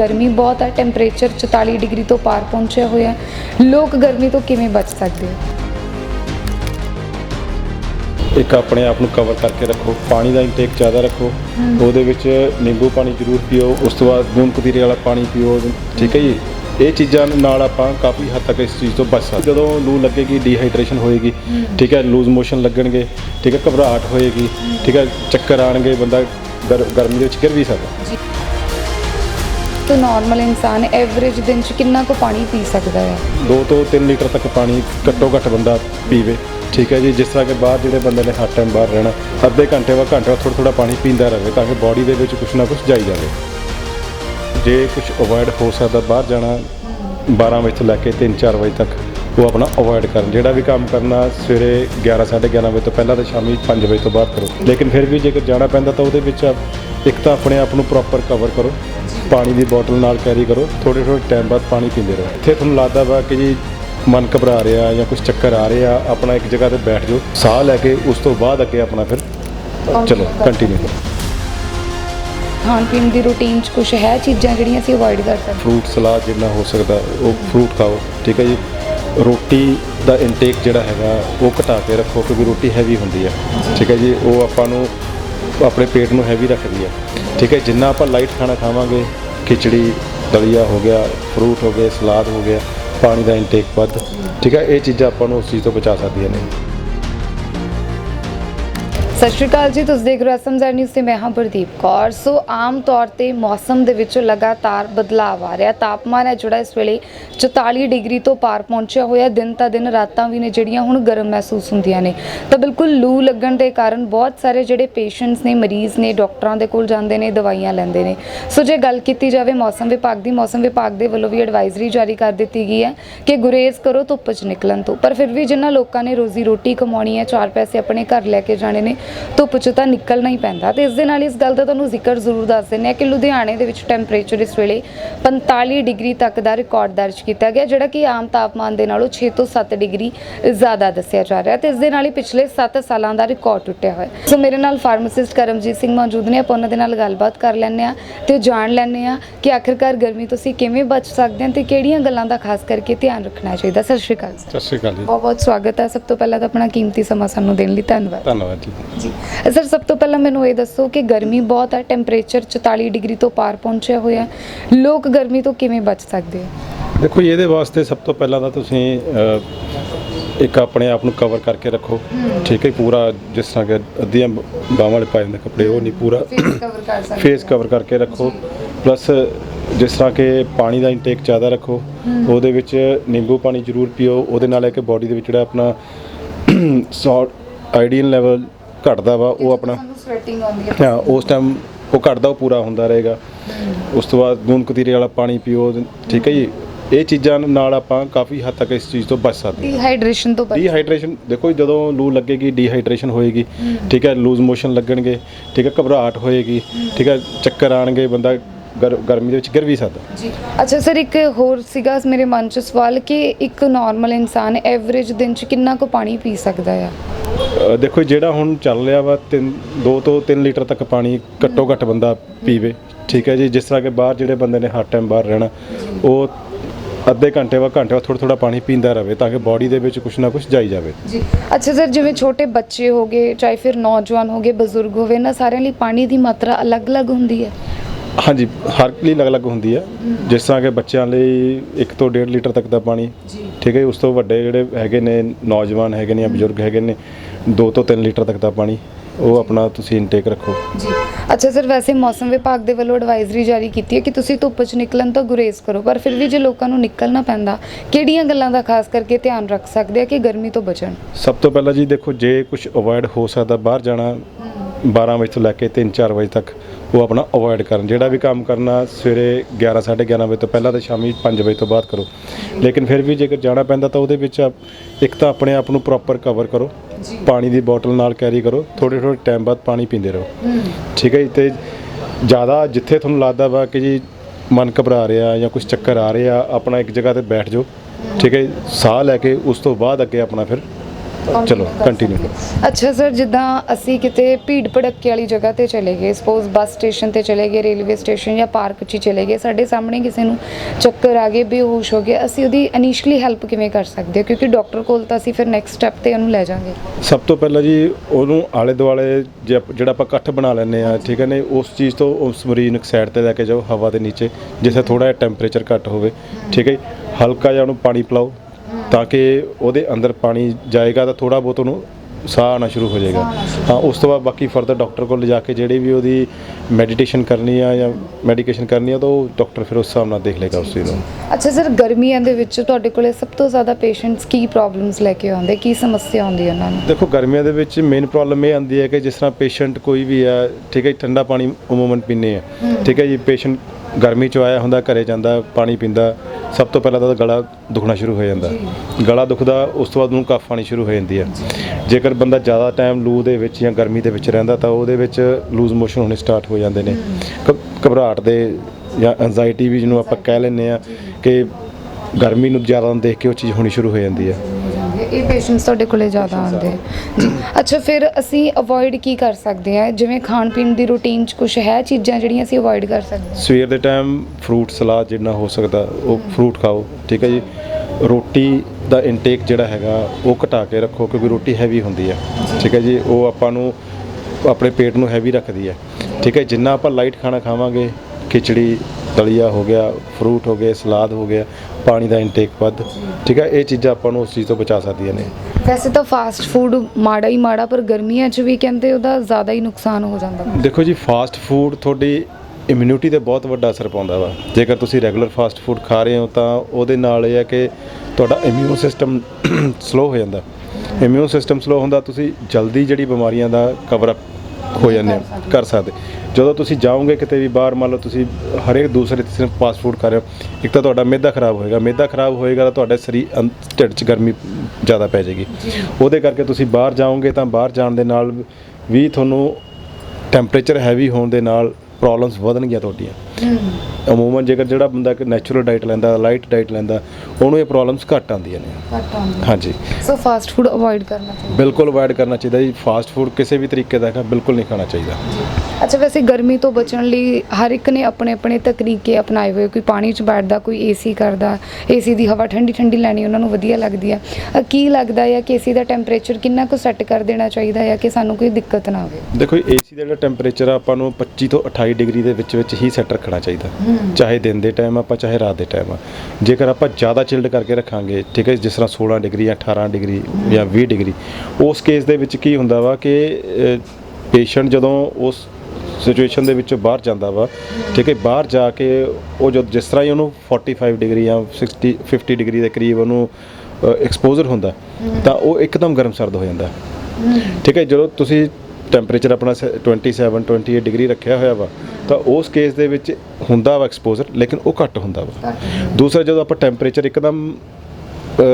ਗਰਮੀ ਬਹੁਤ ਹੈ ਟੈਂਪਰੇਚਰ 44 ਡਿਗਰੀ ਤੋਂ ਪਾਰ ਪਹੁੰਚਿਆ ਹੋਇਆ ਹੈ। ਲੋਕ ਗਰਮੀ ਤੋਂ ਕਿਵੇਂ ਬਚ ਸਕਦੇ ਆ? ਇੱਕ ਆਪਣੇ ਆਪ ਨੂੰ ਕਵਰ ਕਰਕੇ ਰੱਖੋ ਪਾਣੀ ਦਾ ਇਨਟੇਕ ਜ਼ਿਆਦਾ ਰੱਖੋ ਉਹਦੇ ਵਿੱਚ ਨਿੰਬੂ ਪਾਣੀ ਜ਼ਰੂਰ ਪੀਓ ਉਸ ਤੋਂ ਬਾਅਦ ਗੂੰਦ ਕਤੀਰੇ ਵਾਲਾ ਪਾਣੀ ਪੀਓ ਠੀਕ ਹੈ ਜੀ? ਇਹ ਚੀਜ਼ਾਂ ਨਾਲ ਆਪਾਂ ਕਾਫੀ ਹੱਦ ਤੱਕ ਇਸ ਚੀਜ਼ ਤੋਂ ਬਚ ਸਕਦੇ। ਜਦੋਂ ਲੂ ਲੱਗੇਗੀ ਡੀਹਾਈਡਰੇਸ਼ਨ ਹੋਏਗੀ ਠੀਕ ਹੈ? ਲੂਜ਼ ਮੋਸ਼ਨ ਲੱਗਣਗੇ ਠੀਕ ਹੈ? ਘਬਰਾਹਟ ਹੋਏਗੀ ਠੀਕ ਹੈ? ਚੱਕਰ ਆਣਗੇ ਬੰਦਾ ਗਰ- ਗਰਮੀ ਦੇ ਵਿੱਚ ਗਿਰ ਵੀ ਸਕਦਾ। ਤਾਂ ਨਾਰਮਲ ਇਨਸਾਨ ਐਵਰੇਜ ਦਿਨ 'ਚ ਕਿੰਨਾ ਕੁ ਪਾਣੀ ਪੀ ਸਕਦਾ ਹੈ? 2 ਤੋਂ 3 ਲੀਟਰ ਤੱਕ ਪਾਣੀ ਘੱਟੋ ਘੱਟ ਬੰਦਾ ਪੀਵੇ। ਠੀਕ ਹੈ ਜੀ, ਜਿਸ ਤਰ੍ਹਾਂ ਕਿ ਬਾਹਰ ਜਿਹੜੇ ਬੰਦੇ ਨੇ ਹਰ ਟਾਈਮ ਬਾਹਰ ਰਹਿਣਾ, ਅੱਧੇ ਘੰਟੇ ਬਾਅਦ ਘੰਟਾ ਥੋੜਾ ਥੋੜਾ ਪਾਣੀ ਪੀਂਦਾ ਰਹੇ ਤਾਂ ਕਿ ਬਾਡੀ ਦੇ ਵਿੱਚ ਕੁਝ ਨਾ ਕੁਝ ਜਾਈ ਜਾਵੇ। ਜੇ ਕੁਝ ਅਵੋਇਡ ਹੋ ਸਕਦਾ, ਬਾਹਰ ਜਾਣਾ 12 ਵਜੇ ਤੋਂ ਲੈ ਕੇ 3-4 ਵਜੇ ਤੱਕ। ਉਹ ਆਪਣਾ ਅਵੋਇਡ ਕਰਨ। ਜਿਹੜਾ ਵੀ ਕੰਮ ਕਰਨਾ ਸਵੇਰੇ 11-11:30 ਵਜੇ ਤੋਂ ਪਹਿਲਾਂ ਤੇ ਸ਼ਾਮੀ 5 ਵਜੇ ਤੋਂ ਬਾਅਦ ਕਰੋ। ਲੇਕਿਨ ਫਿਰ ਵੀ ਜੇਕਰ ਜਾਣਾ ਪੈਂਦਾ ਤਾਂ ਉਹਦੇ ਵਿੱਚ ਇੱਕ ਤਾਂ ਆਪਣੇ ਆਪ ਨੂੰ ਪ੍ਰੋਪਰ ਕਵਰ ਕਰੋ। ਪਾਣੀ ਦੀ ਬੋਤਲ ਨਾਲ ਕੈਰੀ ਕਰੋ। ਥੋੜੇ ਥੋੜੇ ਟਾਈਮ ਬਾਅਦ ਪਾਣੀ ਪੀਂਦੇ ਰਹੋ। ਇੱਥੇ ਤੁਹਾਨੂੰ ਲੱਗਦਾ ਵਾ ਕਿ ਜੀ ਮਨ ਘਬਰਾ ਰਿਹਾ ਜਾਂ ਕੁਝ ਚੱਕਰ ਆ ਰਿਹਾ ਆਪਣਾ ਇੱਕ ਜਗ੍ਹਾ ਤੇ ਬੈਠ ਜਾਓ। ਸਾਹ ਲੈ ਕੇ ਉਸ ਤੋਂ ਬਾਅਦ ਅੱਗੇ ਆਪਣਾ ਫਿਰ ਚਲੋ ਕੰਟੀਨਿਊ ਕਰੋ ਖਾਣ ਪੀਣ ਦੀ ਰੂਟੀਨ 'ਚ ਕੁਝ ਹੈ ਚੀਜ਼ਾਂ ਜਿਹੜੀਆਂ ਅਸੀਂ ਅਵੋਇਡ ਕਰ ਸਕਦੇ ਫਰੂਟ ਸਲਾਦ ਜਿੰਨਾ ਹੋ ਸਕਦਾ ਉਹ ਫਰੂਟ ਖਾਓ। ਠੀਕ ਹੈ ਜੀ? ਰੋਟੀ ਦਾ ਇਨਟੇਕ ਜਿਹੜਾ ਹੈਗਾ, ਉਹ ਘਟਾ ਕੇ ਰੱਖੋ, ਕਿਉਂਕਿ ਰੋਟੀ ਹੈਵੀ ਹੁੰਦੀ ਹੈ। ਠੀਕ ਹੈ ਜੀ? ਉਹ ਆਪਾਂ ਨੂੰ ਆਪਣੇ ਪੇਟ ਨੂੰ ਹੈਵੀ ਰੱਖਦੀ ਹੈ। ਠੀਕ ਹੈ? ਜਿੰਨਾ ਆਪਾਂ ਲਾਈਟ ਖਾਣਾ ਖਾਵਾਂਗੇ, ਖਿਚੜੀ, ਦਲੀਆ ਹੋ ਗਿਆ ਫਰੂਟ ਹੋ ਗਏ, ਸਲਾਦ ਹੋ ਗਿਆ, ਪਾਣੀ ਦਾ ਇਨਟੇਕ ਵੱਧ। ਠੀਕ ਹੈ? ਇਹ ਚੀਜ਼ਾਂ ਆਪਾਂ ਨੂੰ ਉਸ ਚੀਜ਼ ਤੋਂ ਬਚਾ ਸਕਦੀਆਂ ਨੇ। ਸਤਿ ਸ਼੍ਰੀ ਅਕਾਲ ਜੀ, ਤੁਸੀਂ ਦੇਖ ਰਹੇ ਹੋ ਐਸਐਮਜ਼ੈਡ ਨਿਊਜ਼ ਤੇ ਮੈਂ ਹਾਂ ਪ੍ਰਦੀਪ ਕੌਰ। ਸੋ ਆਮ ਤੌਰ ਤੇ ਮੌਸਮ ਦੇ ਵਿੱਚ ਲਗਾਤਾਰ ਬਦਲਾਅ ਆ ਰਿਹਾ। ਤਾਪਮਾਨ ਹੈ ਜਿਹੜਾ ਇਸ ਵੇਲੇ 44 ਡਿਗਰੀ ਤੋਂ ਪਾਰ ਪਹੁੰਚਿਆ ਹੋਇਆ। ਦਿਨ ਤਾਂ ਦਿਨ ਰਾਤਾਂ ਵੀ ਨੇ ਜਿਹੜੀਆਂ ਹੁਣ ਗਰਮ ਮਹਿਸੂਸ ਹੁੰਦੀਆਂ ਨੇ। ਤਾਂ ਬਿਲਕੁਲ ਲੂ ਲੱਗਣ ਦੇ ਕਾਰਨ ਬਹੁਤ ਸਾਰੇ ਜਿਹੜੇ ਪੇਸ਼ੈਂਟਸ ਨੇ, ਮਰੀਜ਼ ਨੇ, ਡਾਕਟਰਾਂ ਦੇ ਕੋਲ ਜਾਂਦੇ ਨੇ, ਦਵਾਈਆਂ ਲੈਂਦੇ ਨੇ। ਸੋ ਜੇ ਗੱਲ ਕੀਤੀ ਜਾਵੇ ਮੌਸਮ ਵਿਭਾਗ ਦੀ, ਮੌਸਮ ਵਿਭਾਗ ਦੇ ਵੱਲੋਂ ਵੀ ਐਡਵਾਈਜ਼ਰੀ ਜਾਰੀ ਕਰ ਦਿੱਤੀ ਗਈ ਹੈ ਕਿ ਗੁਰੇਜ਼ ਕਰੋ, ਧੁੱਪ 'ਚ ਨਿਕਲਣ ਤੋਂ। ਪਰ ਫਿਰ ਵੀ ਜਿਨ੍ਹਾਂ ਲੋਕਾਂ ਨੇ ਰੋਜ਼ੀ ਰੋਟੀ ਕਮਾਉਣੀ ਹੈ, ਚਾਰ ਪੈਸੇ ਆਪਣੇ ਘਰ ਲੈ ਕੇ ਜਾਣੇ ਨੇ ਧੁੱਪ 'ਚ ਤਾਂ ਨਿਕਲਣਾ ਹੀ ਪੈਂਦਾ। ਤੇ ਇਸ ਦੇ ਨਾਲ ਇਸ ਗੱਲ ਦਾ ਤੁਹਾਨੂੰ ਜ਼ਿਕਰ ਜ਼ਰੂਰ ਦੱਸ ਦਿੰਦੇ ਹਾਂ ਕਿ ਲੁਧਿਆਣੇ ਦੇ ਵਿੱਚ ਟੈਂਪਰੇਚਰ ਇਸ ਵੇਲੇ 45 ਡਿਗਰੀ ਤੱਕ ਦਾ ਰਿਕਾਰਡ ਦਰਜ ਕੀਤਾ ਗਿਆ ਜਿਹੜਾ ਕਿ ਆਮ ਤਾਪਮਾਨ ਦੇ ਨਾਲੋਂ 6 ਤੋਂ 7 ਡਿਗਰੀ ਜ਼ਿਆਦਾ ਦੱਸਿਆ ਜਾ ਰਿਹਾ ਤੇ ਇਸ ਦੇ ਨਾਲ ਹੀ ਪਿਛਲੇ 7 ਸਾਲਾਂ ਦਾ ਰਿਕਾਰਡ ਟੁੱਟਿਆ ਹੋਇਆ। ਸੋ ਮੇਰੇ ਨਾਲ ਫਾਰਮਾਸਿਸਟ ਕਰਮਜੀਤ ਸਿੰਘ ਮੌਜੂਦ ਨੇ ਆਪਾਂ ਉਹਨਾਂ ਦੇ ਨਾਲ ਗੱਲਬਾਤ ਕਰ ਲੈਂਦੇ ਆ ਤੇ ਜਾਣ ਲੈਂਦੇ ਆ ਕਿ ਆਖਿਰਕਾਰ ਗਰਮੀ ਤੋਂ ਅਸੀਂ ਕਿਵੇਂ ਬਚ ਸਕਦੇ ਹਾਂ ਤੇ ਕਿਹੜੀਆਂ ਗੱਲਾਂ ਦਾ ਖਾਸ ਕਰਕੇ ਧਿਆਨ ਰੱਖਣਾ ਚਾਹੀਦਾ। ਸਤਿ ਸ਼੍ਰੀ ਅਕਾਲ ਸਤਿ ਸ਼੍ਰੀ ਅਕਾਲ ਜੀ। ਬਹੁਤ ਬਹੁਤ ਸਵਾਗਤ ਹੈ। ਸਭ ਤੋਂ ਪਹਿਲਾਂ ਤਾਂ ਆਪਣਾ ਕੀਮਤੀ ਸਮਾਂ ਸਾਨੂੰ ਦੇਣ ਲਈ ਧੰਨਵਾਦ। ਧੰਨਵਾਦ ਜੀ। ਜੀ ਸਰ ਸਭ ਤੋਂ ਪਹਿਲਾਂ ਮੈਨੂੰ ਇਹ ਦੱਸੋ ਕਿ ਗਰਮੀ ਬਹੁਤ ਹੈ ਟੈਂਪਰੇਚਰ 44 ਡਿਗਰੀ ਤੋਂ ਪਾਰ ਪਹੁੰਚਿਆ ਹੋਇਆ ਲੋਕ ਗਰਮੀ ਤੋਂ ਕਿਵੇਂ ਬਚ ਸਕਦੇ ਆ? ਦੇਖੋ ਇਹਦੇ ਵਾਸਤੇ ਸਭ ਤੋਂ ਪਹਿਲਾਂ ਤਾਂ ਤੁਸੀਂ ਇੱਕ ਆਪਣੇ ਆਪ ਨੂੰ ਕਵਰ ਕਰਕੇ ਰੱਖੋ। ਠੀਕ ਹੈ ਪੂਰਾ ਜਿਸ ਤਰ੍ਹਾਂ ਕਿ ਅੱਧੀਆਂ ਬਾਹਾਂ ਵਾਲੇ ਪਾਏ ਹੁੰਦੇ ਕੱਪੜੇ ਉਹ ਨਹੀਂ ਪੂਰਾ ਫੇਸ ਕਵਰ ਕਰਕੇ ਰੱਖੋ। ਪਲੱਸ ਜਿਸ ਤਰ੍ਹਾਂ ਕਿ ਪਾਣੀ ਦਾ ਇਨਟੇਕ ਜ਼ਿਆਦਾ ਰੱਖੋ। ਉਹਦੇ ਵਿੱਚ ਨਿੰਬੂ ਪਾਣੀ ਜ਼ਰੂਰ ਪੀਓ। ਉਹਦੇ ਨਾਲ ਹੈ ਕਿ ਬਾਡੀ ਦੇ ਵਿੱਚ ਜਿਹੜਾ ਆਪਣਾ ਸਾਲਟ ਆਈਡੀਅਲ ਲੈਵਲ ਘਟਦਾ ਵਾ ਉਹ ਆਪਣਾ ਸਾਨੂੰ ਸਵੈਟਿੰਗ ਆਉਂਦੀ ਹੈ ਹਾਂ ਉਸ ਟਾਈਮ ਉਹ ਘਟਦਾ ਉਹ ਪੂਰਾ ਹੁੰਦਾ ਰਹੇਗਾ। ਉਸ ਤੋਂ ਬਾਅਦ ਗੂੰਦ ਕਤੀਰੇ ਵਾਲਾ ਪਾਣੀ ਪੀਓ ਠੀਕ ਹੈ ਜੀ। ਇਹ ਚੀਜ਼ਾਂ ਨਾਲ ਆਪਾਂ ਕਾਫੀ ਹੱਦ ਤੱਕ ਇਸ ਚੀਜ਼ ਤੋਂ ਬਚ ਸਕਦੇ ਹਾਂ। ਡੀਹਾਈਡਰੇਸ਼ਨ ਤੋਂ ਬਚ ਡੀਹਾਈਡਰੇਸ਼ਨ ਦੇਖੋ ਜਦੋਂ ਲੂ ਲੱਗੇਗੀ ਡੀਹਾਈਡਰੇਸ਼ਨ ਹੋਏਗੀ ਠੀਕ ਹੈ। ਲੂਜ਼ ਮੋਸ਼ਨ ਲੱਗਣਗੇ ਠੀਕ ਹੈ। ਘਬਰਾਹਟ ਹੋਏਗੀ ਠੀਕ ਹੈ। ਚੱਕਰ ਆਣਗੇ ਬੰਦਾ ਗਰ- ਗਰਮੀ ਦੇ ਵਿੱਚ ਗਿਰ ਵੀ ਸਕਦਾ। ਜੀ। ਅੱਛਾ ਸਰ ਇੱਕ ਹੋਰ ਸੀਗਾ ਮੇਰੇ ਮਨ 'ਚ ਸਵਾਲ ਕਿ ਇੱਕ ਨਾਰਮਲ ਇਨਸਾਨ ਐਵਰੇਜ ਦਿਨ 'ਚ ਕਿੰਨਾ ਕੁ ਪਾਣੀ ਪੀ ਸਕਦਾ ਆ? ਅ, ਦੇਖੋ ਜਿਹੜਾ ਹੁਣ ਚੱਲ ਰਿਹਾ ਵਾ 3 2 ਤੋਂ 3 ਲੀਟਰ ਤੱਕ ਪਾਣੀ ਘੱਟੋ ਘੱਟ ਬੰਦਾ ਪੀਵੇ। ਠੀਕ ਹੈ ਜੀ ਜਿਸ ਤਰ੍ਹਾਂ ਕਿ ਬਾਹਰ ਜਿਹੜੇ ਬੰਦੇ ਨੇ ਹਰ ਟਾਈਮ ਬਾਹਰ ਰਹਿਣਾ ਉਹ ਅੱਧੇ ਘੰਟੇ ਬਾਅਦ ਘੰਟੇ ਬਾਅਦ ਥੋੜਾ ਥੋੜਾ ਪਾਣੀ ਪੀਂਦਾ ਰਹੇ ਤਾਂ ਕਿ ਬਾਡੀ ਦੇ ਵਿੱਚ ਕੁਝ ਨਾ ਕੁਝ ਜਾਈ ਜਾਵੇ। ਜੀ। ਅੱਛਾ ਸਰ ਜਿਵੇਂ ਛੋਟੇ ਬੱਚੇ ਹੋਗੇ ਚਾਹੇ ਫਿਰ ਨੌਜਵਾਨ ਹੋਗੇ ਬਜ਼ੁਰਗ ਹੋਵੇ ਨਾ ਸਾਰਿਆਂ ਲਈ ਪਾਣੀ ਦੀ ਮਾਤਰਾ ਅਲੱਗ-ਅਲੱਗ ਹੁੰਦੀ ਹੈ? ਹਾਂਜੀ ਹਰ ਲਈ ਅਲੱਗ-ਅਲੱਗ ਹੁੰਦੀ ਆ ਜਿਸ ਤਰ੍ਹਾਂ ਕਿ ਬੱਚਿਆਂ ਲਈ 1 ਤੋਂ 1.5 ਲੀਟਰ ਤੱਕ ਦਾ ਪਾਣੀ ਠੀਕ ਹੈ ਉਸ ਤੋਂ ਵੱਡੇ ਜਿਹੜੇ ਹੈਗੇ ਨੇ ਨੌਜਵਾਨ ਹੈਗੇ ਨੇ ਜਾਂ ਬਜ਼ੁਰਗ ਹੈਗੇ ਨੇ 2 ਤੋਂ 3 ਲੀਟਰ ਤੱਕ ਦਾ ਪਾਣੀ ਉਹ ਆਪਣਾ ਤੁਸੀਂ ਇਨਟੇਕ ਰੱਖੋ। ਜੀ। ਅੱਛਾ ਸਰ ਵੈਸੇ ਮੌਸਮ ਵਿਭਾਗ ਦੇ ਵੱਲੋਂ ਐਡਵਾਈਜ਼ਰੀ ਜਾਰੀ ਕੀਤੀ ਹੈ ਕਿ ਤੁਸੀਂ ਧੁੱਪ 'ਚ ਨਿਕਲਣ ਤੋਂ ਗੁਰੇਜ਼ ਕਰੋ ਪਰ ਫਿਰ ਵੀ ਜੇ ਲੋਕਾਂ ਨੂੰ ਨਿਕਲਣਾ ਪੈਂਦਾ ਕਿਹੜੀਆਂ ਗੱਲਾਂ ਦਾ ਖਾਸ ਕਰਕੇ ਧਿਆਨ ਰੱਖ ਸਕਦੇ ਆ ਕਿ ਗਰਮੀ ਤੋਂ ਬਚਣ? ਸਭ ਤੋਂ ਪਹਿਲਾਂ ਜੀ ਦੇਖੋ ਜੇ ਕੁਝ ਅਵੋਇਡ ਹੋ ਸਕਦਾ ਬਾਹਰ ਜਾਣਾ 12 ਵਜੇ ਤੋਂ ਲੈ ਕੇ 3-4 ਵਜੇ ਤੱਕ ਉਹ ਆਪਣਾ ਅਵੋਇਡ ਕਰਨ। ਜਿਹੜਾ ਵੀ ਕੰਮ ਕਰਨਾ ਸਵੇਰੇ 11-11:30 ਵਜੇ ਤੋਂ ਪਹਿਲਾਂ ਤੇ ਸ਼ਾਮੀ 5 ਵਜੇ ਤੋਂ ਬਾਅਦ ਕਰੋ। ਲੇਕਿਨ ਫਿਰ ਵੀ ਜੇਕਰ ਜਾਣਾ ਪੈਂਦਾ ਤਾਂ ਉਹਦੇ ਵਿੱਚ ਇੱਕ ਤਾਂ ਆਪਣੇ ਆਪ ਨੂੰ ਪ੍ਰੋਪਰ ਕਵਰ ਕਰੋ। ਪਾਣੀ ਦੀ ਬੋਤਲ ਨਾਲ ਕੈਰੀ ਕਰੋ। ਥੋੜੇ ਥੋੜੇ ਟਾਈਮ ਬਾਅਦ ਪਾਣੀ ਪੀਂਦੇ ਰਹੋ। ਠੀਕ ਹੈ ਤੇ ਜ਼ਿਆਦਾ ਜਿੱਥੇ ਤੁਹਾਨੂੰ ਲੱਗਦਾ ਵਾ ਕਿ ਜੀ ਮਨ ਘਬਰਾ ਰਿਹਾ ਜਾਂ ਕੁਝ ਚੱਕਰ ਆ ਰਿਹਾ ਆਪਣਾ ਇੱਕ ਜਗ੍ਹਾ ਤੇ ਬੈਠ ਜਾਓ। ਠੀਕ ਹੈ? ਸਾਹ ਲੈ ਕੇ ਉਸ ਤੋਂ ਬਾਅਦ ਅੱਗੇ ਆਪਣਾ ਫਿਰ ਚਲੋ ਕੰਟੀਨਿਊ ਅੱਛਾ ਸਰ ਜਿੱਦਾਂ ਅਸੀਂ ਕਿਤੇ ਭੀੜ ਭੜੱਕੇ ਵਾਲੀ ਜਗ੍ਹਾ ਤੇ ਚਲੇ ਗਏ ਸਪੋਜ਼ ਬੱਸ ਸਟੇਸ਼ਨ ਤੇ ਚਲੇ ਗਏ ਰੇਲਵੇ ਸਟੇਸ਼ਨ ਜਾਂ ਪਾਰਕ 'ਚ ਹੀ ਚਲੇ ਗਏ ਸਾਡੇ ਸਾਹਮਣੇ ਕਿਸੇ ਨੂੰ ਚੱਕਰ ਆ ਗਏ ਬੇਹੋਸ਼ ਹੋ ਗਏ ਅਸੀਂ ਉਹਦੀ ਇਨੀਸ਼ੀਅਲੀ ਹੈਲਪ ਕਿਵੇਂ ਕਰ ਸਕਦੇ ਹਾਂ? ਕਿਉਂਕਿ ਡਾਕਟਰ ਕੋਲ ਤਾਂ ਅਸੀਂ ਫਿਰ ਨੈਕਸਟ ਸਟੈਪ ਤੇ ਉਹਨੂੰ ਲੈ ਜਾਵਾਂਗੇ। ਸਭ ਤੋਂ ਪਹਿਲਾਂ ਜੀ ਉਹਨੂੰ ਆਲੇ ਦੁਆਲੇ ਜਿਹੜਾ ਆਪਾਂ ਇਕੱਠ ਬਣਾ ਲੈਂਦੇ ਆ ਠੀਕ ਹੈ ਨੇ ਉਸ ਚੀਜ਼ ਤੋਂ ਉਸ ਮਰੀਜ਼ ਨੂੰ ਸਾਈਡ ਤੇ ਲੈ ਕੇ ਜਾਓ ਹਵਾ ਦੇ ਨੀਚੇ ਜਿੱਥੇ ਥੋੜਾ ਜਿਹਾ ਟੈਂਪਰੇਚਰ ਘੱਟ ਹੋਵੇ ਠੀਕ ਹੈ ਹਲਕਾ ਜਿਹਾ ਉਹਨੂੰ ਪਾਣੀ ਪਿਲਾਓ ਤਾਂ ਕਿ ਉਹਦੇ ਅੰਦਰ ਪਾਣੀ ਜਾਏਗਾ ਤਾਂ ਥੋੜਾ ਬਹੁਤ ਉਹਨੂੰ ਸਾਹ ਆਉਣਾ ਸ਼ੁਰੂ ਹੋ ਜਾਏਗਾ। ਹਾਂ ਉਸ ਤੋਂ ਬਾਅਦ ਬਾਕੀ ਫਰਦਰ ਡਾਕਟਰ ਕੋਲ ਲਿਜਾ ਕੇ ਜਿਹੜੀ ਵੀ ਉਹਦੀ ਮੈਡੀਟੇਸ਼ਨ ਕਰਨੀ ਆ ਜਾਂ ਮੈਡੀਕੇਸ਼ਨ ਕਰਨੀ ਆ ਤਾਂ ਉਹ ਡਾਕਟਰ ਫਿਰ ਉਸ ਹਿਸਾਬ ਨਾਲ ਦੇਖ ਲੇਗਾ ਉਸ ਚੀਜ਼ ਨੂੰ। ਅੱਛਾ ਸਰ ਗਰਮੀਆਂ ਦੇ ਵਿੱਚ ਤੁਹਾਡੇ ਕੋਲੇ ਸਭ ਤੋਂ ਜ਼ਿਆਦਾ ਪੇਸ਼ੈਂਟਸ ਕੀ ਪ੍ਰੋਬਲਮਸ ਲੈ ਕੇ ਆਉਂਦੇ? ਕੀ ਸਮੱਸਿਆ ਆਉਂਦੀ ਹੈ ਉਹਨਾਂ ਨੂੰ? ਦੇਖੋ ਗਰਮੀਆਂ ਦੇ ਵਿੱਚ ਮੇਨ ਪ੍ਰੋਬਲਮ ਇਹ ਆਉਂਦੀ ਹੈ ਕਿ ਜਿਸ ਤਰ੍ਹਾਂ ਪੇਸ਼ੈਂਟ ਕੋਈ ਵੀ ਹੈ ਠੀਕ ਹੈ ਠੰਡਾ ਪਾਣੀ ਉਮੂਮਨ ਪੀਂਦੇ ਆ। ਠੀਕ ਹੈ ਜੀ ਪੇਸ਼ੈਂਟ ਗਰਮੀ ਚ ਆਇਆ ਹੁੰਦਾ, ਘਰੇ ਜਾਂਦਾ, ਪਾਣੀ ਪੀਂਦਾ, ਸਭ ਤੋਂ ਪਹਿਲਾਂ ਤਾਂ ਗਲਾ ਦੁਖਣਾ ਸ਼ੁਰੂ ਹੋ ਜਾਂਦਾ। ਗਲਾ ਦੁਖਦਾ, ਉਸ ਤੋਂ ਬਾਅਦ ਉਹਨੂੰ ਕਫ ਆਉਣੀ ਸ਼ੁਰੂ ਹੋ ਜਾਂਦੀ ਹੈ। ਜੇਕਰ ਬੰਦਾ ਜ਼ਿਆਦਾ ਟਾਈਮ ਲੂ ਦੇ ਵਿੱਚ ਜਾਂ ਗਰਮੀ ਦੇ ਵਿੱਚ ਰਹਿੰਦਾ, ਤਾਂ ਉਹਦੇ ਵਿੱਚ ਲੂਜ਼ ਮੋਸ਼ਨ ਹੋਣੇ ਸਟਾਰਟ ਹੋ ਜਾਂਦੇ ਨੇ। ਘਬਰਾਹਟ ਦੇ ਜਾਂ ਐਂਜਾਇਟੀ ਵੀ ਜਿਹਨੂੰ ਆਪਾਂ ਕਹਿ ਲੈਂਦੇ ਆ ਕਿ ਗਰਮੀ ਨੂੰ ਜ਼ਿਆਦਾ ਦੇਖ ਕੇ ਉਹ ਚੀਜ਼ ਹੋਣੀ ਸ਼ੁਰੂ ਹੋ ਜਾਂਦੀ ਹੈ। ਇਹ ਪੇਸ਼ੈਂਟਸ ਤੁਹਾਡੇ ਕੋਲੇ ਜ਼ਿਆਦਾ ਆਉਂਦੇ ਆ। ਜੀ। ਅੱਛਾ ਫਿਰ ਅਸੀਂ ਅਵੋਇਡ ਕੀ ਕਰ ਸਕਦੇ ਆ ਜਿਵੇਂ ਖਾਣ ਪੀਣ ਦੀ ਰੂਟੀਨ 'ਚ ਕੁਝ ਹੈ ਚੀਜ਼ਾਂ ਜਿਹੜੀਆਂ ਅਸੀਂ ਅਵੋਇਡ ਕਰ ਸਕਦੇ ਹਾਂ? ਸਵੇਰ ਦੇ ਟਾਈਮ ਫਰੂਟ ਸਲਾਦ ਜਿੰਨਾ ਹੋ ਸਕਦਾ ਉਹ ਫਰੂਟ ਖਾਓ ਠੀਕ ਹੈ ਜੀ? ਰੋਟੀ ਦਾ ਇਨਟੇਕ ਜਿਹੜਾ ਹੈਗਾ ਉਹ ਘਟਾ ਕੇ ਰੱਖੋ ਕਿਉਂਕਿ ਰੋਟੀ ਹੈਵੀ ਹੁੰਦੀ ਹੈ। ਠੀਕ ਹੈ ਜੀ? ਉਹ ਆਪਾਂ ਨੂੰ ਆਪਣੇ ਪੇਟ ਨੂੰ ਹੈਵੀ ਰੱਖਦੀ ਹੈ। ਠੀਕ ਹੈ? ਜਿੰਨਾ ਆਪਾਂ ਲਾਈਟ ਖਾਣਾ ਖਾਵਾਂਗੇ ਖਿਚੜੀ ਦਲੀਆ ਹੋ ਗਿਆ ਫਰੂਟ ਹੋ ਗਏ ਸਲਾਦ ਹੋ ਗਿਆ ਪਾਣੀ ਦਾ ਇਨਟੇਕ ਵੱਧ। ਠੀਕ ਹੈ ਇਹ ਚੀਜ਼ਾਂ ਆਪਾਂ ਨੂੰ ਉਸ ਚੀਜ਼ ਤੋਂ ਬਚਾ ਸਕਦੀਆਂ ਨੇ। ਵੈਸੇ ਤਾਂ ਫਾਸਟ ਫੂਡ ਮਾੜਾ ਹੀ ਮਾੜਾ ਪਰ ਗਰਮੀਆਂ 'ਚ ਵੀ ਕਹਿੰਦੇ ਉਹਦਾ ਜ਼ਿਆਦਾ ਹੀ ਨੁਕਸਾਨ ਹੋ ਜਾਂਦਾ। ਦੇਖੋ ਜੀ ਫਾਸਟ ਫੂਡ ਤੁਹਾਡੀ ਇਮਿਊਨਿਟੀ ਤੇ ਬਹੁਤ ਵੱਡਾ ਅਸਰ ਪਾਉਂਦਾ ਵਾ। ਜੇਕਰ ਤੁਸੀਂ ਰੈਗੂਲਰ ਫਾਸਟ ਫੂਡ ਖਾ ਰਹੇ ਹੋ ਤਾਂ ਉਹਦੇ ਨਾਲ ਇਹ ਹੈ ਕਿ ਤੁਹਾਡਾ ਇਮਿਊਨ ਸਿਸਟਮ ਸਲੋ ਹੋ ਜਾਂਦਾ। ਇਮਿਊਨ ਸਿਸਟਮ ਸਲੋ ਹੁੰਦਾ ਤੁਸੀਂ ਜਲਦੀ ਜਿਹੜੀ ਬਿਮਾਰੀਆਂ ਦਾ ਕਵਰ ਅਪ ਹੋ ਜਾਂਦੇ ਹੋ ਕਰ ਸਕਦੇ। ਜਦੋਂ ਤੁਸੀਂ ਜਾਓਗੇ ਕਿਤੇ ਵੀ ਬਾਹਰ, ਮੰਨ ਲਓ ਤੁਸੀਂ ਹਰੇਕ ਦੂਸਰੇ ਤੀਸਰੇ ਫਾਸਟ ਫੂਡ ਖਾ ਰਹੇ ਹੋ, ਇੱਕ ਤਾਂ ਤੁਹਾਡਾ ਮਿਹਦਾ ਖਰਾਬ ਹੋਏਗਾ। ਮਿਹਦਾ ਖਰਾਬ ਹੋਏਗਾ ਤਾਂ ਤੁਹਾਡੇ ਸਰੀਰ ਅੰ- ਢਿੱਡ 'ਚ ਗਰਮੀ ਜ਼ਿਆਦਾ ਪੈ ਜਾਏਗੀ। ਉਹਦੇ ਕਰਕੇ ਤੁਸੀਂ ਬਾਹਰ ਜਾਓਗੇ ਤਾਂ ਬਾਹਰ ਜਾਣ ਦੇ ਨਾਲ ਵੀ ਤੁਹਾਨੂੰ ਟੈਂਪਰੇਚਰ ਹੈਵੀ ਹੋਣ ਦੇ ਨਾਲ ਪ੍ਰੋਬਲਮਸ ਵਧਣਗੀਆਂ ਤੁਹਾਡੀਆਂ। ਅਮੂਮਨ ਜੇਕਰ ਜਿਹੜਾ ਬੰਦਾ ਕਿ ਨੈਚੁਰਲ ਡਾਈਟ ਲੈਂਦਾ ਲਾਈਟ ਡਾਈਟ ਲੈਂਦਾ ਉਹਨੂੰ ਇਹ ਪ੍ਰੋਬਲਮਸ ਘੱਟ ਆਉਂਦੀਆਂ ਨੇ। ਹਾਂਜੀ। ਸੋ ਫਾਸਟ ਫੂਡ ਅਵੋਇਡ ਕਰਨਾ ਚਾਹੀਦਾ। ਬਿਲਕੁਲ ਅਵਾਇਡ ਕਰਨਾ ਚਾਹੀਦਾ ਜੀ। ਫਾਸਟ ਫੂਡ ਕਿਸੇ ਵੀ ਤਰੀਕੇ ਦਾ ਬਿਲਕੁਲ ਨਹੀਂ ਖਾਣਾ ਚਾਹੀਦਾ। ਅੱਛਾ ਵੈਸੇ ਗਰਮੀ ਤੋਂ ਬਚਣ ਲਈ ਹਰ ਇੱਕ ਨੇ ਆਪਣੇ ਆਪਣੇ ਤਕਨੀਕੇ ਅਪਣਾਏ ਹੋਏ ਕੋਈ ਪਾਣੀ 'ਚ ਬੈਠਦਾ ਕੋਈ ਏਸੀ ਕਰਦਾ ਏਸੀ ਦੀ ਹਵਾ ਠੰਡੀ ਠੰਡੀ ਲੈਣੀ ਉਹਨਾਂ ਨੂੰ ਵਧੀਆ ਲੱਗਦੀ ਆ। ਕੀ ਲੱਗਦਾ ਹੈ ਕਿ ਏਸੀ ਦਾ ਟੈਂਪਰੇਚਰ ਕਿੰਨਾ ਕੁ ਸੈੱਟ ਕਰ ਦੇਣਾ ਚਾਹੀਦਾ ਹੈ ਕਿ ਸਾਨੂੰ ਕੋਈ ਦਿੱਕਤ ਨਾ ਆਵੇ? ਦੇਖੋ ਏਸੀ ਦਾ ਜਿਹੜਾ ਟੈਂਪਰੇਚਰ ਆ ਆਪਾਂ ਨੂੰ 25 ਤੋਂ 28 ਡਿਗਰੀ ਦੇ ਵਿੱਚ ਵਿੱਚ ਹੀ ਸੈੱਟ ਰੱਖਣਾ ਚਾਹੀਦਾ। ਚਾਹੇ ਦਿਨ ਦੇ ਟਾਈਮ ਆਪਾਂ ਚਾਹੇ ਰਾਤ ਦੇ ਟਾਈਮ ਆ। ਜੇਕਰ ਆਪਾਂ ਜ਼ਿਆਦਾ ਚਿਲਡ ਕਰਕੇ ਰੱਖਾਂਗੇ ਠੀਕ ਹੈ ਜਿਸ ਤਰ੍ਹਾਂ 16 ਡਿਗਰੀ ਜਾਂ 18 ਡਿਗਰੀ ਜਾਂ 20 ਡਿਗਰੀ ਉਸ ਕੇਸ ਦੇ ਵਿੱਚ ਕੀ ਹੁੰਦਾ ਵਾ ਕਿ ਪੇਸ਼ੈਂਟ ਜਦੋਂ ਉਸ ਸਿਚੁਏਸ਼ਨ ਦੇ ਵਿੱਚੋਂ ਬਾਹਰ ਜਾਂਦਾ ਵਾ ਠੀਕ ਹੈ ਬਾਹਰ ਜਾ ਕੇ ਉਹ ਜਦ ਜਿਸ ਤਰ੍ਹਾਂ ਹੀ ਉਹਨੂੰ 45 ਡਿਗਰੀ ਜਾਂ 60 50 ਡਿਗਰੀ ਦੇ ਕਰੀਬ ਉਹਨੂੰ ਐਕਸਪੋਜ਼ਰ ਹੁੰਦਾ ਤਾਂ ਉਹ ਇੱਕਦਮ ਗਰਮ ਸਰਦ ਹੋ ਜਾਂਦਾ। ਠੀਕ ਹੈ ਜਦੋਂ ਤੁਸੀਂ ਟੈਂਪਰੇਚਰ ਆਪਣਾ ਸ- 27 28 ਡਿਗਰੀ ਰੱਖਿਆ ਹੋਇਆ ਵਾ ਤਾਂ ਉਸ ਕੇਸ ਦੇ ਵਿੱਚ ਹੁੰਦਾ ਵਾ ਐਕਸਪੋਜ਼ਰ ਲੇਕਿਨ ਉਹ ਘੱਟ ਹੁੰਦਾ ਵਾ। ਦੂਸਰਾ ਜਦੋਂ ਆਪਾਂ ਟੈਂਪਰੇਚਰ ਇੱਕਦਮ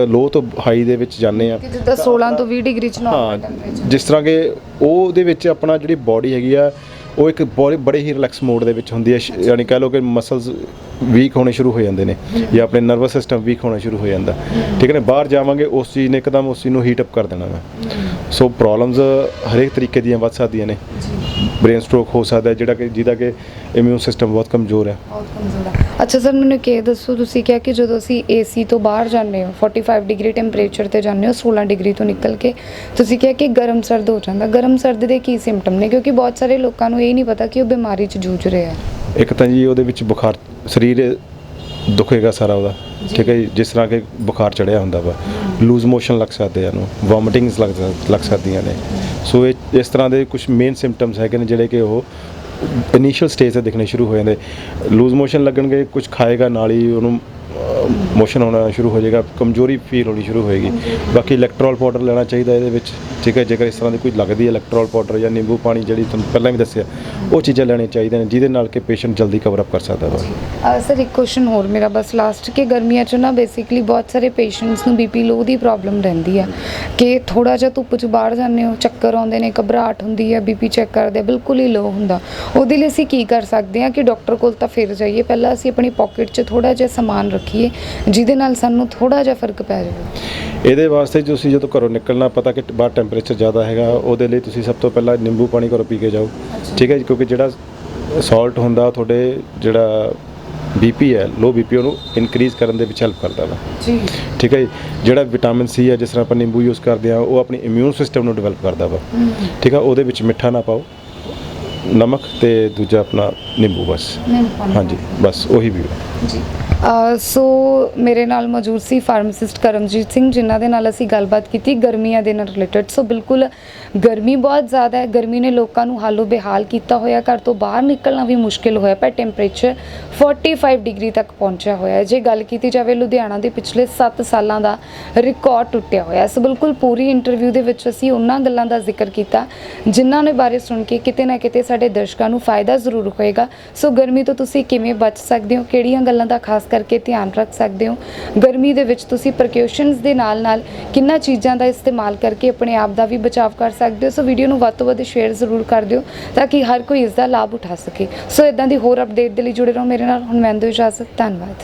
ਲੋ ਤੋਂ ਹਾਈ ਦੇ ਵਿੱਚ ਜਾਂਦੇ ਆ ਜਿੱਦਾਂ 16 ਤੋਂ 20 ਡਿਗਰੀ 'ਚ ਨਾਰਮਲ ਟੈਂਪਰੇਚਰ ਜਿਸ ਤਰ੍ਹਾਂ ਕਿ ਉਹਦੇ ਵਿੱਚ ਆਪਣਾ ਜਿਹੜੀ ਬਾਡੀ ਹੈਗੀ ਆ ਉਹ ਇੱਕ ਬੜੇ ਹੀ ਰਿਲੈਕਸ ਮੋਡ ਦੇ ਵਿੱਚ ਹੁੰਦੀ ਹੈ ਯਾਨੀ ਕਹਿ ਲਓ ਕਿ ਮਸਲਸ ਵੀਕ ਹੋਣੇ ਸ਼ੁਰੂ ਹੋ ਜਾਂਦੇ ਨੇ ਜਾਂ ਆਪਣੇ ਨਰਵਸ ਸਿਸਟਮ ਵੀਕ ਹੋਣਾ ਸ਼ੁਰੂ ਹੋ ਜਾਂਦਾ। ਠੀਕ ਹੈ ਨਾ? ਬਾਹਰ ਜਾਵਾਂਗੇ ਉਸ ਚੀਜ਼ ਨੇ ਇੱਕਦਮ ਉਸ ਚੀਜ਼ ਨੂੰ ਹੀਟ ਅਪ ਕਰ ਦੇਣਾ ਵਾ ਸੋ ਪ੍ਰੋਬਲਮਸ ਹਰੇਕ ਤਰੀਕੇ ਦੀਆਂ ਵੱਧ ਸਕਦੀਆਂ ਨੇ। ਬ੍ਰੇਨ ਸਟ੍ਰੋਕ ਹੋ ਸਕਦਾ ਹੈ ਜਿਹੜਾ ਕਿ ਜਿਹਦਾ ਕਿ ਇਮਿਊਨ ਸਿਸਟਮ ਬਹੁਤ ਕਮਜ਼ੋਰ ਹੈ। ਬਹੁਤ ਕਮਜ਼ੋਰ ਆ ਅੱਛਾ ਸਰ ਮੈਨੂੰ ਇਹ ਦੱਸੋ ਤੁਸੀਂ ਕਿਹਾ ਕਿ ਜਦੋਂ ਅਸੀਂ ਏਸੀ ਤੋਂ ਬਾਹਰ ਜਾਂਦੇ ਹਾਂ 45 ਡਿਗਰੀ ਟੈਂਪਰੇਚਰ ਤੇ ਜਾਂਦੇ ਹੋ 16 ਡਿਗਰੀ ਤੋਂ ਨਿਕਲ ਕੇ ਤੁਸੀਂ ਕਿਹਾ ਕਿ ਗਰਮ ਸਰਦ ਹੋ ਜਾਂਦਾ। ਗਰਮ ਸਰਦ ਦੇ ਕੀ ਸਿੰਪਟਮ ਨੇ? ਕਿਉਂਕਿ ਬਹੁਤ ਸਾਰੇ ਲੋਕਾਂ ਨੂੰ ਇਹ ਨਹੀਂ ਪਤਾ ਕਿ ਉਹ ਬਿਮਾਰੀ 'ਚ ਜੂਝ ਰਹੇ ਆ ਇੱਕ ਤਾਂ ਜੀ ਉਹਦੇ ਵਿੱਚ ਬੁਖਾਰ ਸਰੀਰ ਦੁਖੇਗਾ ਸਾਰਾ ਉਹਦਾ। ਠੀਕ ਹੈ ਜੀ, ਜਿਸ ਤਰ੍ਹਾਂ ਕਿ ਬੁਖਾਰ ਚੜਿਆ ਹੁੰਦਾ ਵਾ। ਲੂਜ਼ ਮੋਸ਼ਨ ਲੱਗ ਸਕਦੇ ਆ ਨੂੰ ਵੋਮਿਟਿੰਗਸ ਲੱਗ ਸਕ- ਲੱਗ ਸਕਦੀਆਂ ਨੇ। ਸੋ ਇਹ, ਇਸ ਤਰ੍ਹਾਂ ਦੇ ਕੁਝ ਮੇਨ ਸਿੰਪਟਮਸ ਹੈਗੇ ਨੇ ਜਿਹੜੇ ਕਿ ਉਹ ਇਨੀਸ਼ੀਅਲ ਸਟੇਜ ਤੇ ਦਿਖਣੇ ਸ਼ੁਰੂ ਹੋ ਜਾਂਦੇ। ਲੂਜ਼ ਮੋਸ਼ਨ ਲੱਗਣਗੇ ਕੁਝ ਖਾਏਗਾ ਨਾਲ ਹੀ ਉਹਨੂੰ ਮੋਸ਼ਨ ਹੋਣਾ ਸ਼ੁਰੂ ਹੋ ਜਾਏਗਾ, ਕਮਜ਼ੋਰੀ ਫੀਲ ਹੋਣੀ ਸ਼ੁਰੂ ਹੋਏਗੀ। ਬਾਕੀ ਇਲੈਕਟ੍ਰੋਲ ਪਾਊਡਰ ਲੈਣਾ ਚਾਹੀਦਾ ਇਹਦੇ ਵਿੱਚ, ਠੀਕ ਹੈ, ਜੇਕਰ ਇਸ ਤਰ੍ਹਾਂ ਦੀ ਕੋਈ ਲੱਗਦੀ ਹੈ ਇਲੈਕਟ੍ਰੋਲ ਪਾਊਡਰ ਜਾਂ ਨਿੰਬੂ ਪਾਣੀ ਜਿਹੜੀ ਤੁਹਾਨੂੰ ਪਹਿਲਾਂ ਵੀ ਦੱਸਿਆ, ਉਹ ਚੀਜ਼ਾਂ ਲੈਣੀਆਂ ਚਾਹੀਦੀਆਂ ਨੇ, ਜਿਹਦੇ ਨਾਲ ਕਿ ਪੇਸ਼ੈਂਟ ਜਲਦੀ ਕਵਰ ਅਪ ਕਰ ਸਕਦਾ ਵਾ ਅਹ ਸਰ, ਇੱਕ ਕੁਐਸਚਨ ਹੋਰ ਮੇਰਾ ਬਸ ਲਾਸਟ ਕਿ ਗਰਮੀਆਂ 'ਚ ਨਾ ਬੇਸਿਕਲੀ ਬਹੁਤ ਸਾਰੇ ਪੇਸ਼ੈਂਟਸ ਨੂੰ ਬੀਪੀ ਲੋ ਦੀ ਪ੍ਰੋਬਲਮ ਰਹਿੰਦੀ ਆ ਕਿ ਥੋੜਾ ਜਿਹਾ ਧੁੱਪ 'ਚ ਬਾਹਰ ਜਾਂਦੇ ਹੋ, ਚੱਕਰ ਆਉਂਦੇ ਨੇ, ਘਬਰਾਹਟ ਹੁੰਦੀ ਹੈ ਬੀਪੀ ਚੈੱਕ ਕਰਦੇ, ਬਿਲਕੁਲ ਹੀ ਲੋ ਹੁੰਦਾ। ਉਹਦੇ ਲਈ ਅਸੀਂ ਕੀ ਕਰ ਸਕਦੇ ਹਾਂ ਕਿ ਡਾਕਟਰ ਕੋਲ ਤਾਂ ਫਿਰ ਜਾਈਏ। ਪਹਿਲਾਂ ਅਸੀਂ ਆਪਣੀ ਪਾਕਟ 'ਚ ਥੋੜਾ ਜਿਹਾ ਸਮਾਨ ਰੱਖ ਰੱਖੀਏ ਜਿਹਦੇ ਨਾਲ ਸਾਨੂੰ ਥੋੜਾ ਜਿਹਾ ਫ਼ਰਕ ਪੈ ਜਾਵੇ। ਇਹਦੇ ਵਾਸਤੇ ਤੁਸੀਂ ਜਦੋਂ ਘਰੋਂ ਨਿਕਲਣਾ ਪਤਾ ਕਿ ਬਾਹਰ ਟੈਂਪਰੇਚਰ ਜ਼ਿਆਦਾ ਹੈਗਾ ਉਹਦੇ ਲਈ ਤੁਸੀਂ ਸਭ ਤੋਂ ਪਹਿਲਾਂ ਨਿੰਬੂ ਪਾਣੀ ਘਰੋਂ ਪੀ ਕੇ ਜਾਓ। ਠੀਕ ਹੈ ਜੀ ਕਿਉਂਕਿ ਜਿਹੜਾ ਸਾਲਟ ਹੁੰਦਾ ਤੁਹਾਡੇ ਜਿਹੜਾ ਬੀਪੀ ਹੈ ਲੋ ਬੀਪੀ ਉਹਨੂੰ ਇਨਕਰੀਜ਼ ਕਰਨ ਦੇ ਵਿੱਚ ਹੈਲਪ ਕਰਦਾ ਵਾ। ਜੀ। ਠੀਕ ਹੈ ਜੀ ਜਿਹੜਾ ਵਿਟਾਮਿਨ ਸੀ ਹੈ ਜਿਸ ਤਰ੍ਹਾਂ ਆਪਾਂ ਨਿੰਬੂ ਯੂਜ਼ ਕਰਦੇ ਆ ਉਹ ਆਪਣੀ ਇਮਿਊਨ ਸਿਸਟਮ ਨੂੰ ਡਿਵੈਲਪ ਕਰਦਾ ਵਾ। ਠੀਕ ਆ ਉਹਦੇ ਵਿੱਚ ਮਿੱਠਾ ਨਾ ਪਾਓ। ਨਮਕ ਤੇ ਦੂਜਾ ਆਪਣਾ ਨਿੰਬੂ ਬਸ। ਹਾਂਜੀ ਬਸ ਉਹੀ ਵੀ। ਜੀ। ਸੋ ਮੇਰੇ ਨਾਲ ਮੌਜੂਦ ਸੀ ਫਾਰਮਾਸਿਸਟ ਕਰਮਜੀਤ ਸਿੰਘ ਜਿਨ੍ਹਾਂ ਦੇ ਨਾਲ ਅਸੀਂ ਗੱਲਬਾਤ ਕੀਤੀ ਗਰਮੀਆਂ ਦੇ ਨਾਲ ਰਿਲੇਟਡ ਸੋ ਬਿਲਕੁਲ ਗਰਮੀ ਬਹੁਤ ਜ਼ਿਆਦਾ ਹੈ। ਗਰਮੀ ਨੇ ਲੋਕਾਂ ਨੂੰ ਹਾਲੋ ਬੇਹਾਲ ਕੀਤਾ ਹੋਇਆ। ਘਰ ਤੋਂ ਬਾਹਰ ਨਿਕਲਣਾ ਵੀ ਮੁਸ਼ਕਿਲ ਹੋਇਆ ਪਰ ਟੈਂਪਰੇਚਰ 45 ਡਿਗਰੀ ਤੱਕ ਪਹੁੰਚਿਆ ਹੋਇਆ ਹੈ। ਜੇ ਗੱਲ ਕੀਤੀ ਜਾਵੇ ਲੁਧਿਆਣਾ ਦੇ ਪਿਛਲੇ 7 ਸਾਲਾਂ ਦਾ ਰਿਕਾਰਡ ਟੁੱਟਿਆ ਹੋਇਆ। ਸੋ ਬਿਲਕੁਲ ਪੂਰੀ ਇੰਟਰਵਿਊ ਦੇ ਵਿੱਚ ਅਸੀਂ ਉਹਨਾਂ ਗੱਲਾਂ ਦਾ ਜ਼ਿਕਰ ਕੀਤਾ ਜਿਨ੍ਹਾਂ ਨੇ ਬਾਰੇ ਸੁਣ ਕੇ ਕਿਤੇ ਨਾ ਕਿਤੇ ਸਾਡੇ ਦਰਸ਼ਕਾਂ ਨੂੰ ਫਾਇਦਾ ਜ਼ਰੂਰ ਹੋਏਗਾ। ਸੋ ਗਰਮੀ ਤੋਂ ਤੁਸੀਂ ਕਿਵੇਂ ਬਚ ਸਕਦੇ ਹੋ? ਕਿਹੜੀਆਂ ਗੱਲਾਂ ਦਾ ਖਾਸ ਕਰਕੇ ਧਿਆਨ ਰੱਖ ਸਕਦੇ ਹੋ? ਗਰਮੀ ਦੇ ਵਿੱਚ ਤੁਸੀਂ ਪ੍ਰੀਕਾਸ਼ਨਸ ਦੇ ਨਾਲ ਨਾਲ ਕਿੰਨਾ ਚੀਜ਼ਾਂ ਦਾ ਇਸਤੇਮਾਲ ਕਰਕੇ ਆਪਣੇ ਆਪ ਦਾ ਵੀ ਬਚਾਅ ਕਰ ਸਕਦੇ ਹੋ? ਸੋ ਵੀਡੀਓ ਨੂੰ ਵੱਧ ਤੋਂ ਵੱਧ ਸ਼ੇਅਰ ਜ਼ਰੂਰ ਕਰ ਦਿਓ ਤਾਂ ਕਿ ਹਰ ਕੋਈ ਇਸ ਦਾ ਲਾਭ ਉਠਾ ਸਕੇ। ਸੋ ਇਦਾਂ ਦੀ ਹੋਰ ਅਪਡੇਟ ਦੇ ਲਈ ਜੁੜੇ ਰਹੋ ਮੇਰੇ ਨਾਲ। ਹੁਣ ਮੈਂ ਦਿਓ ਇਜਾਜ਼ਤ ਧੰਨਵਾਦ।